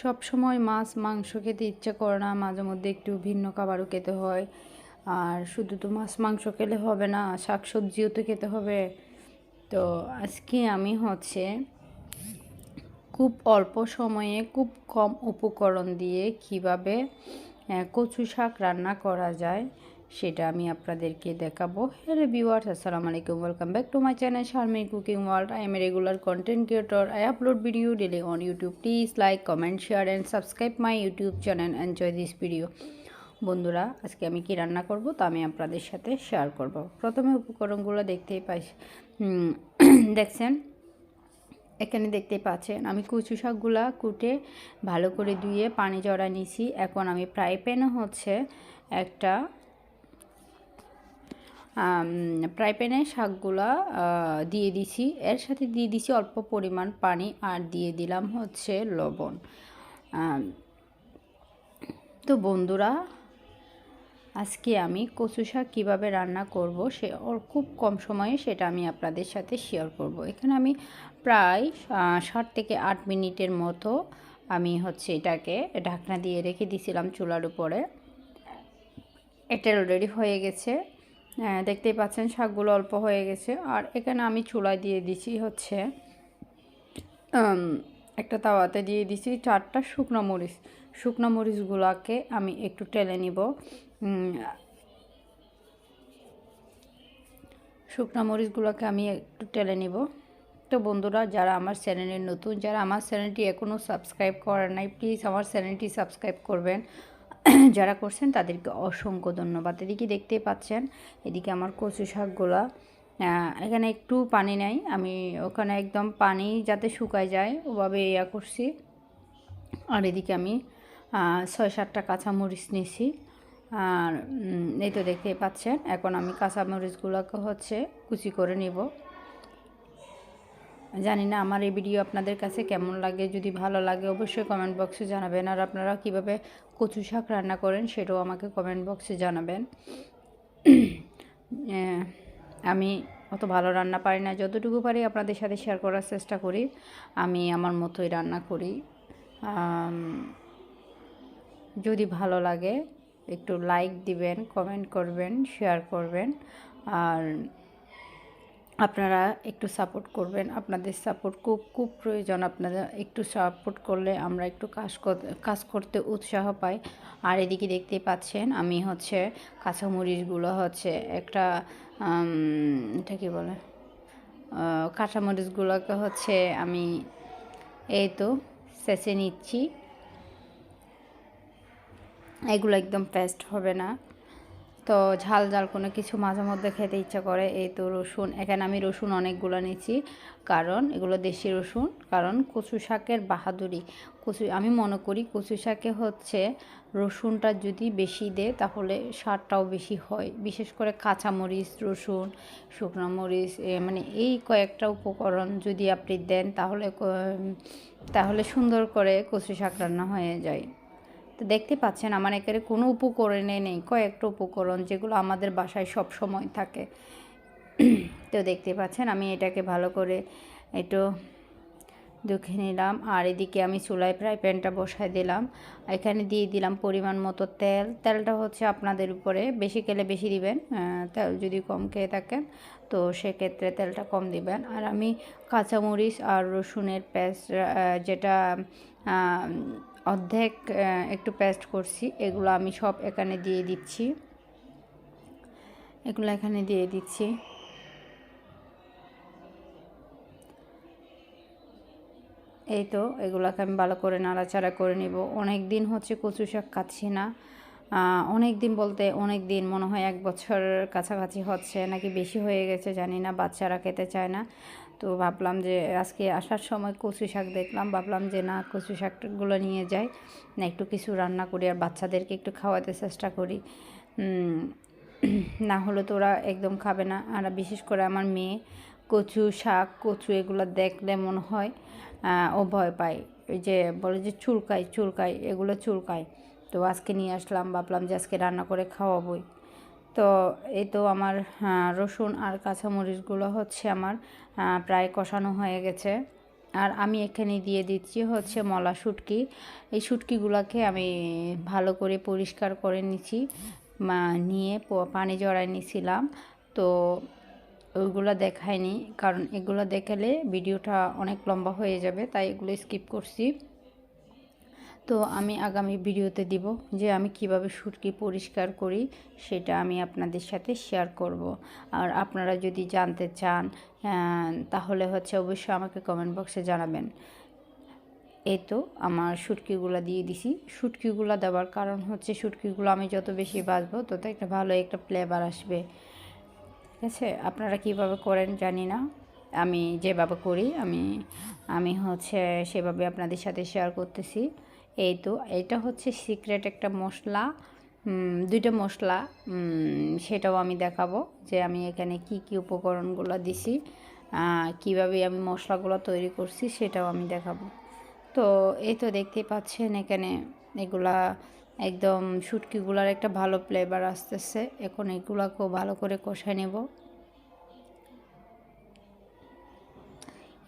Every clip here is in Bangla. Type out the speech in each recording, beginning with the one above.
সব সময় মাছ, মাংস খেতে ইচ্ছে করে না, মাঝে মধ্যে একটু ভিন্ন খাবারও খেতে হয়। আর শুধু তো মাছ, মাংস খেলে হবে না, শাক সবজিও তো খেতে হবে। তো আজকে আমি হচ্ছে খুব অল্প সময়ে খুব কম উপকরণ দিয়ে কীভাবে কচু শাক রান্না করা যায় সেটা আমি আপনাদেরকে দেখাবো। হ্যালো ভিউয়ার্স আসসালামু আলাইকুম। Welcome back to my channel Sharmi cooking world I am a regular content creator I upload video daily on YouTube please like comment share and subscribe my YouTube channel enjoy this video বন্ধুরা, আজকে আমি কি রান্না করব তা আমি আপনাদের সাথে শেয়ার করব। প্রথমে উপকরণগুলো দেখতেই পাই দেখছেন? এখানে দেখতে পাচ্ছেন, আমি কচু শাকগুলা কুটে ভালো করে ধুয়ে পানি জড়া নিছি। এখন আমি ফ্রাই প্যানে হচ্ছে একটা ফ্রাই প্যানে শাকগুলা দিয়ে দিছি। এর সাথে দিয়ে দিছি অল্প পরিমাণ পানি আর দিয়ে দিলাম হচ্ছে লবণ। তো বন্ধুরা, আজকে আমি কচু শাক কীভাবে রান্না করব সে খুব কম সময়ে সেটা আমি আপনাদের সাথে শেয়ার করব। এখানে আমি প্রায় সাত থেকে আট মিনিটের মতো আমি হচ্ছে এটাকে ঢাকনা দিয়ে রেখে দিয়েছিলাম চুলার উপরে। এটা অলরেডি হয়ে গেছে। দেখতেই পাচ্ছেন শাকগুলো অল্প হয়ে গেছে। আর এখানে আমি চুলায় দিয়ে দিছি হচ্ছে একটা তাওয়াতে দিয়ে দিছি চারটা শুকনো মরিচ। শুকনো মরিচগুলোকে আমি একটু টেলে নিব। শুকনো মরিচগুলোকে আমি একটু টেলে নিব। তো বন্ধুরা, যারা আমার চ্যানেলের নতুন, যারা আমার চ্যানেলটি এখনও সাবস্ক্রাইব করার নাই, প্লিজ আমার চ্যানেলটি সাবস্ক্রাইব করবেন। যারা করছেন, তাদেরকে অসংখ্য ধন্যবাদ। এদিকে দেখতেই পাচ্ছেন, এদিকে আমার কচু শাকগুলা। এখানে একটু পানি নেই, আমি ওখানে একদম পানি যাতে শুকায় যায়, ওভাবে ইয়া করছি। আর এদিকে আমি ছয় সাতটা কাঁচামরিচ নিয়েছি। আর এই তো দেখতেই পাচ্ছেন, এখন আমি কাঁচামরিচগুলোকে হচ্ছে কুচি করে নিব। জানি না আমার এই ভিডিও আপনাদের কাছে কেমন লাগে, যদি ভালো লাগে অবশ্যই কমেন্ট বক্সে জানাবেন। আর আপনারা কীভাবে কচু শাক রান্না করেন, সেটাও আমাকে কমেন্ট বক্সে জানাবেন। আমি অত ভালো রান্না পারি না, যতটুকু পারি আপনাদের সাথে শেয়ার করার চেষ্টা করি, আমি আমার মতোই রান্না করি। যদি ভালো লাগে, একটু লাইক দিবেন কমেন্ট করবেন শেয়ার করবেন, আর আপনারা একটু সাপোর্ট করবেন, আপনাদের সাপোর্ট খুব খুব প্রয়োজন। আপনারা একটু সাপোর্ট করলে আমরা একটু কাজ কাজ করতে উৎসাহ পাই। আর এদিকে দেখতেই পাচ্ছেন, আমি হচ্ছে কাঁচামরিচগুলো হচ্ছে একটা এটা কী বলে? কাঁচামরিচগুলোকে হচ্ছে আমি এই তো সেচে নিচ্ছি। এগুলো একদম পেস্ট হবে না। তো ঝাল ঝাল কোনো কিছু মাঝে মধ্যে খেতে ইচ্ছা করে, এই তো রসুন। এখানে আমি রসুন অনেকগুলো নিচ্ছি কারণ এগুলো দেশি রসুন, কারণ কচু শাকের বাহাদুরি। কচু, আমি মনে করি কচু শাকে হচ্ছে রসুনটা যদি বেশি দেয় তাহলে স্বাদটাও বেশি হয়। বিশেষ করে কাঁচামরিচ, রসুন, শুকনো মরিচ মানে এই কয়েকটা উপকরণ যদি আপনি দেন তাহলে তাহলে সুন্দর করে কচু শাক রান্না হয়ে যায়। তো দেখতে পাচ্ছেন, আমার এখানে কোনো উপকরণে নেই, কয়েকটা উপকরণ যেগুলো আমাদের বাসায় সব সময় থাকে। তো দেখতে পাচ্ছেন, আমি এটাকে ভালো করে একটু দুঃখে নিলাম, আর এদিকে আমি চুলায় ফ্রাই প্যানটা বসাই দিলাম। এখানে দিয়ে দিলাম পরিমাণ মতো তেল, তেলটা হচ্ছে আপনাদের উপরে বেশি খেলে বেশি দিবেন তেল যদি কম খেয়ে থাকেন, তো সেক্ষেত্রে তেলটা কম দিবেন। আর আমি কাঁচামরিচ আর রসুনের পেস্ট যেটা অর্ধেক একটু পেস্ট করছি। এগুলো আমি সব এখানে দিয়ে দিচ্ছি। এগুলো এখানে দিয়ে দিচ্ছি। এই তো, এগুলোকে আমি ভালো করে নাড়াচাড়া করে নিব। অনেক দিন হচ্ছে কচু শাক খাচ্ছি না। অনেক দিন বলতে অনেক দিন, মনে হয় এক বছর কাছাকাছি হচ্ছে, নাকি বেশি হয়ে গেছে জানি না, বাচ্চারা খেতে চায় না। তো ভাবলাম যে আজকে আসার সময় কচু শাক দেখলাম, ভাবলাম যে না, কচু শাকগুলো নিয়ে যাই। না, একটু কিছু রান্না করি আর বাচ্চাদেরকে একটু খাওয়াতে চেষ্টা করি। না হলে তো ওরা একদম খাবে না। আর বিশেষ করে আমার মেয়ে, কচু শাক, কচু এগুলো দেখলে মনে হয় ও ভয় পায়। ওই যে বলে যে চুলকাই চুলকাই এগুলো চুলকায়। তো আজকে নিয়ে আসলাম, ভাবলাম যে আজকে রান্না করে খাওয়াবোই। তো এই তো আমার রসুন আর কাঁচামরিচগুলো হচ্ছে আমার প্রায় কষানো হয়ে গেছে। আর আমি এখানে দিয়ে দিচ্ছি হচ্ছে মলা শুটকি। এই শুটকিগুলোকে আমি ভালো করে পরিষ্কার করে নিচ্ছি নিয়ে পানি জড়াই নিছিলাম। তো ওইগুলো দেখায়নি কারণ এগুলো দেখালে ভিডিওটা অনেক লম্বা হয়ে যাবে, তাই এগুলো স্কিপ করছি। তো আমি আগামী ভিডিওতে দিব যে আমি কীভাবে শুটকি পরিষ্কার করি, সেটা আমি আপনাদের সাথে শেয়ার করব। আর আপনারা যদি জানতে চান তাহলে হচ্ছে অবশ্যই আমাকে কমেন্ট বক্সে জানাবেন। এই তো আমার শুটকিগুলো দিয়ে দিছি। শুটকিগুলো দেওয়ার কারণ হচ্ছে শুটকিগুলো আমি যত বেশি বাঁচবো, তত একটা ভালো একটা ফ্লেভার আসবে। ঠিক আছে? আপনারা কীভাবে করেন জানি না। আমি যেভাবে করি, আমি আমি হচ্ছে সেভাবে আপনাদের সাথে শেয়ার করতেছি। এই তো, এটা হচ্ছে সিক্রেট একটা মশলা। দুইটা মশলা সেটাও আমি দেখাবো যে আমি এখানে কি কি উপকরণগুলো দিছি কীভাবে আমি মশলাগুলো তৈরি করছি সেটাও আমি দেখাবো। তো, এই তো দেখতেই পাচ্ছেন এখানে এগুলা একদম শুটকিগুলার একটা ভালো ফ্লেভার আসতেছে। এখন এগুলাকেও ভালো করে কষায় নেব।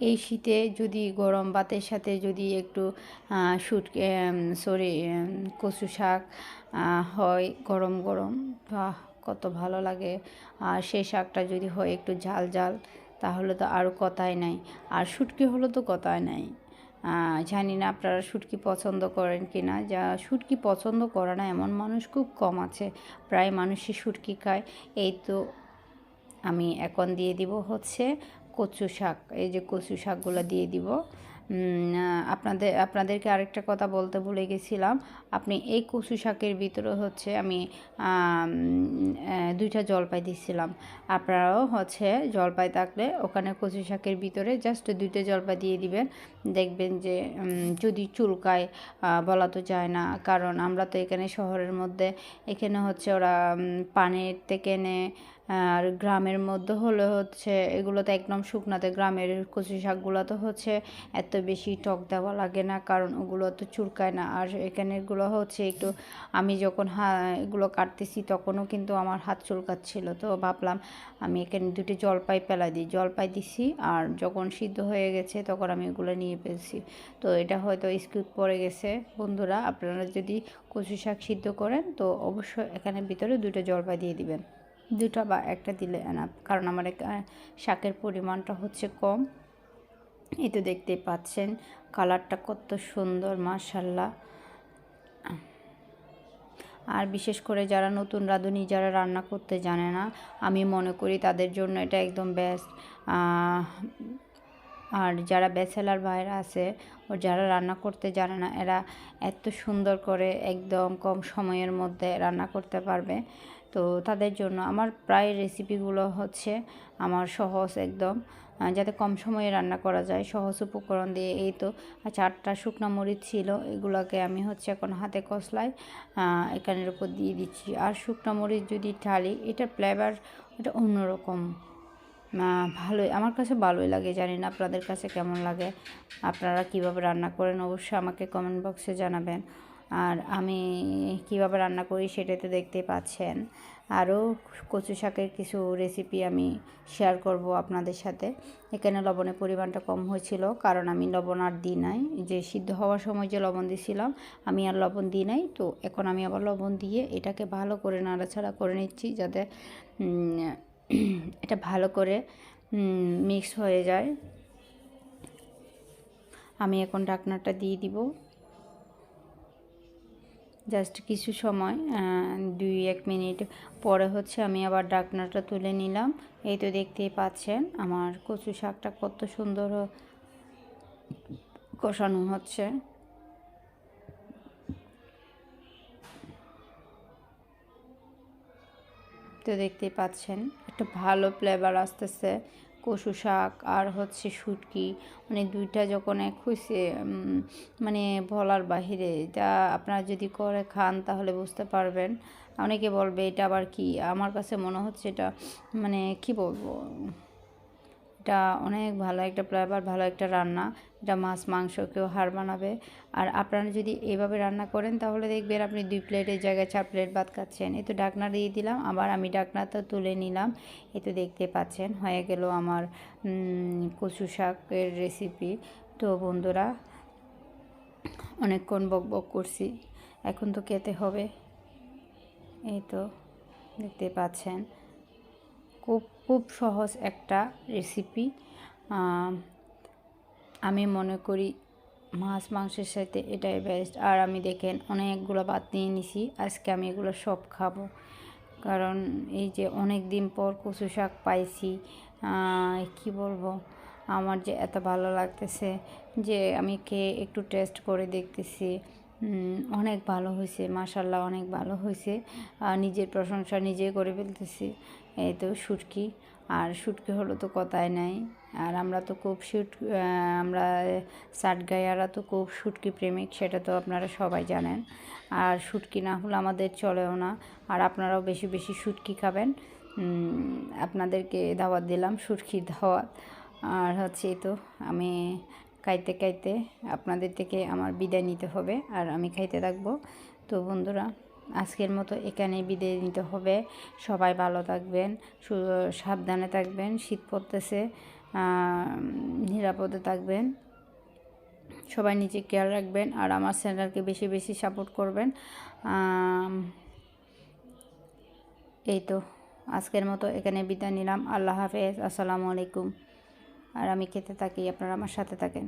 এই শীতে যদি গরম ভাতের সাথে যদি একটু শুট সরি কচু শাক হয় গরম গরম কত ভালো লাগে। আর সেই শাকটা যদি হয় একটু ঝাল ঝাল, তাহলে তো আরও কথাই নাই। আর শুটকি হলো তো কথাই নাই। জানি না আপনারা শুটকি পছন্দ করেন কি না যা শুটকি পছন্দ করে না, এমন মানুষ খুব কম আছে। প্রায় মানুষই শুটকি খায়। এই তো আমি এখন দিয়ে দিব হচ্ছে কচু শাক, এই যে কচু শাকগুলো দিয়ে দিব। আপনাদের, আপনাদেরকে আরেকটা কথা বলতে ভুলে গেছিলাম। আপনি এই কচু শাকের ভিতরে হচ্ছে আমি দুইটা জলপাই দিয়েছিলাম আপনারাও হচ্ছে জলপাই থাকলে ওখানে কচু শাকের ভিতরে জাস্ট দুইটা জলপাই দিয়ে দিবেন। দেখবেন যে যদি চুলকায় বলা তো যায় না। কারণ আমরা তো এখানে শহরের মধ্যে, এখানে হচ্ছে ওরা পানির থেকে এনে আর গ্রামের মধ্যে হলে হচ্ছে, এগুলো তো একদম শুকনাতে, গ্রামের কচু শাকগুলো তো হচ্ছে এত বেশি টক দেওয়া লাগে না, কারণ ওগুলো তো চুরকায় না। আর এখানে এগুলো হচ্ছে একটু, আমি যখন হা, এগুলো কাটতেছি তখনও কিন্তু আমার হাত চুলকাচ্ছিল। তো ভাবলাম আমি এখানে দুটি জলপাই পেলা দিই। জলপাই দিছি আর যখন সিদ্ধ হয়ে গেছে তখন আমি এগুলো নিয়ে ফেলছি। তো এটা হয়তো স্কুপ পড়ে গেছে। বন্ধুরা, আপনারা যদি কচু শাক সিদ্ধ করেন তো অবশ্যই এখানে ভিতরে দুটো জলপাই দিয়ে দিবেন। দুটো বা একটা দিলে এনাফ কারণ আমার শাকের পরিমাণটা হচ্ছে কম। এই তো দেখতেই পাচ্ছেন, কালারটা কত সুন্দর মাশাল্লাহ আর বিশেষ করে যারা নতুন রাঁধুনি, যারা রান্না করতে জানে না, আমি মনে করি তাদের জন্য এটা একদম বেস্ট আর যারা ব্যাচেলার বাইরে আছে, ও যারা রান্না করতে জানে না, এরা এত সুন্দর করে একদম কম সময়ের মধ্যে রান্না করতে পারবে। তো তাদের জন্য আমার প্রায় রেসিপিগুলো হচ্ছে আমার সহজ একদম। যাতে কম সময়ে রান্না করা যায়, সহজ উপকরণ দিয়ে। এই তো চারটা শুকনো মরিচ ছিল, এগুলোকে আমি হচ্ছে এখন হাতে কষলাই এখানের উপর দিয়ে দিচ্ছি। আর শুকনো মরিচ যদি ঢালি, এটা ফ্লেভার এটা অন্যরকম। ভালোই, আমার কাছে ভালোই লাগে, জানি না আপনাদের কাছে কেমন লাগে। আপনারা কীভাবে রান্না করেন, অবশ্যই আমাকে কমেন্ট বক্সে জানাবেন। আর আমি কীভাবে রান্না করি সেটা তো দেখতে পাচ্ছেন। আরও কচু শাকের কিছু রেসিপি আমি শেয়ার করব আপনাদের সাথে। এখানে লবণের পরিমাণটা কম হয়েছিল, কারণ আমি লবণ আর দিই নাই। যে সিদ্ধ হওয়ার সময় যে লবণ দিছিলাম, আমি আর লবণ দিই নাই। তো এখন আমি আবার লবণ দিয়ে এটাকে ভালো করে নাড়াছাড়া করে নিচ্ছি যাতে এটা ভালো করে মিক্স হয়ে যায়। আমি এখন ডাকনাটা দিয়ে দিব। জাস্ট কিছু সময় দুই এক মিনিট পরে হচ্ছে আমি আবার ডাকনাটা তুলে নিলাম। এই তো দেখতেই পাচ্ছেন আমার কচু শাকটা কত সুন্দর কষানো হচ্ছে। তো দেখতেই পাচ্ছেন একটা ভালো ফ্লেভার আসতেছে। কচু শাক আর হচ্ছে শুটকি মানে দুইটা যখন এক হয়েছে মানে বলার বাহিরে, এটা আপনারা যদি করে খান তাহলে বুঝতে পারবেন। অনেকে বলবে, এটা আবার কি? আমার কাছে মনে হচ্ছে এটা মানে কি বলব? এটা অনেক ভালো একটা ফ্লেভার ভালো একটা রান্না এটা মাছ মাংসকেও হার বানাবে। আর আপনারা যদি এভাবে রান্না করেন তাহলে দেখবেন আপনি দুই প্লেটের জায়গায় চার প্লেট ভাত খাচ্ছেন। এই তো ডাকনা দিয়ে দিলাম, আবার আমি ডাকনাটা তুলে নিলাম। এই তো দেখতে পাচ্ছেন, হয়ে গেল আমার কচু শাকের রেসিপি তো বন্ধুরা, অনেকক্ষণ বক বক করছি, এখন তো খেতে হবে। এই তো, দেখতে পাচ্ছেন। খুব খুব সহজ একটা রেসিপি আমি মনে করি মাছ, মাংসের সাথে এটাই বেস্ট আর আমি দেখেন অনেকগুলো ভাত নিয়ে নিছি, আজকে আমি এগুলো সব খাব। কারণ এই যে অনেক দিন পর কচু শাক পাইছি কি বলব, আমার যে এত ভালো লাগতেছে যে আমি খেয়ে একটু টেস্ট করে দেখতেছি। অনেক ভালো হয়েছে মাসাল্লাহ অনেক ভালো হয়েছে। নিজের প্রশংসা নিজে করে ফেলতেছি। এই তো শুটকি। আর শুটকি হলো তো কথাই নাই। আর আমরা তো খুব শুট আমরা সাটগাইয়ারা তো খুব শুটকি প্রেমিক, সেটা তো আপনারা সবাই জানেন। আর শুটকি না হলে আমাদের চলেও না। আর আপনারাও বেশি বেশি শুটকি খাবেন। আপনাদেরকে দাওয়াত দিলাম শুটকির দাওয়াত। আর হচ্ছে তো আমি খাইতে খাইতে আপনাদের থেকে আমার বিদায় নিতে হবে। আর আমি খাইতে থাকব। তো বন্ধুরা আজকের মতো এখানে বিদায় নিতে হবে। সবাই ভালো থাকবেন সাবধানে থাকবেন, শীত পড়তেছে নিরাপদে থাকবেন। সবাই নিজে খেয়াল রাখবেন আর আমার চ্যানেলকে বেশি বেশি সাপোর্ট করবেন। এই তো, আজকের মতো এখানে বিদায় নিলাম। আল্লাহ হাফেজ, আসসালামু আলাইকুম। আর আমি খেতে থাকি, আপনারা আমার সাথে থাকেন।